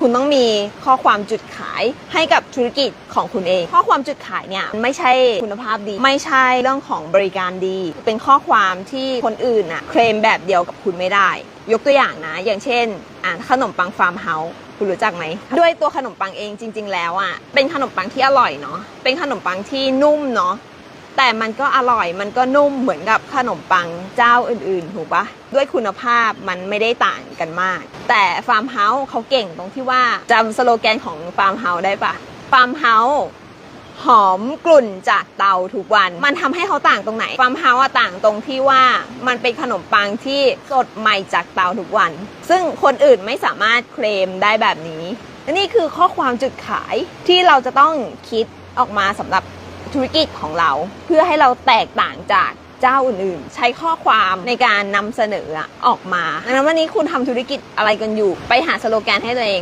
คุณต้องมีข้อความจุดขายให้กับธุรกิจของคุณเอง ข้อความจุดขายเนี่ยไม่ใช่คุณภาพดี ไม่ใช่เรื่องของบริการดี เป็นข้อความที่คนอื่นอะเคลมแบบเดียวกับคุณไม่ได้ ยกตัวอย่างนะ อย่างเช่นอ่าขนมปังฟาร์มเฮาส์คุณรู้จักไหม ด้วยตัวขนมปังเองจริง ๆ แล้วอะเป็นขนมปังที่อร่อยเนาะเป็นขนมปังที่นุ่มเนาะ แต่มันก็อร่อยมันก็นุ่มเหมือนกับขนมปังเจ้าอื่นๆ ถูกปะด้วยคุณภาพมันไม่ได้ต่างกันมาก แต่ฟาร์มเฮาส์เขาเก่งตรงที่ว่าจำสโลแกนของฟาร์มเฮาส์ได้ปะฟาร์มเฮาส์หอมกลุ่นจากเตาทุกวัน มันทำให้เขาต่างตรงไหนฟาร์มเฮาส์ต่างตรงที่ว่ามันเป็นขนมปังที่สดใหม่จากเตาทุกวัน ซึ่งคนอื่นไม่สามารถเคลมได้แบบนี้และนี่คือข้อความจุดขายที่เราจะต้องคิดออกมาสำหรับ ธุรกิจของเรา เพื่อให้เราแตกต่างจากเจ้าอื่นๆใช้ข้อความในการนำเสนอออกมาดังนั้นวันนี้คุณทำธุรกิจอะไรกันอยู่ ไปหาสโลแกนให้ตัวเอง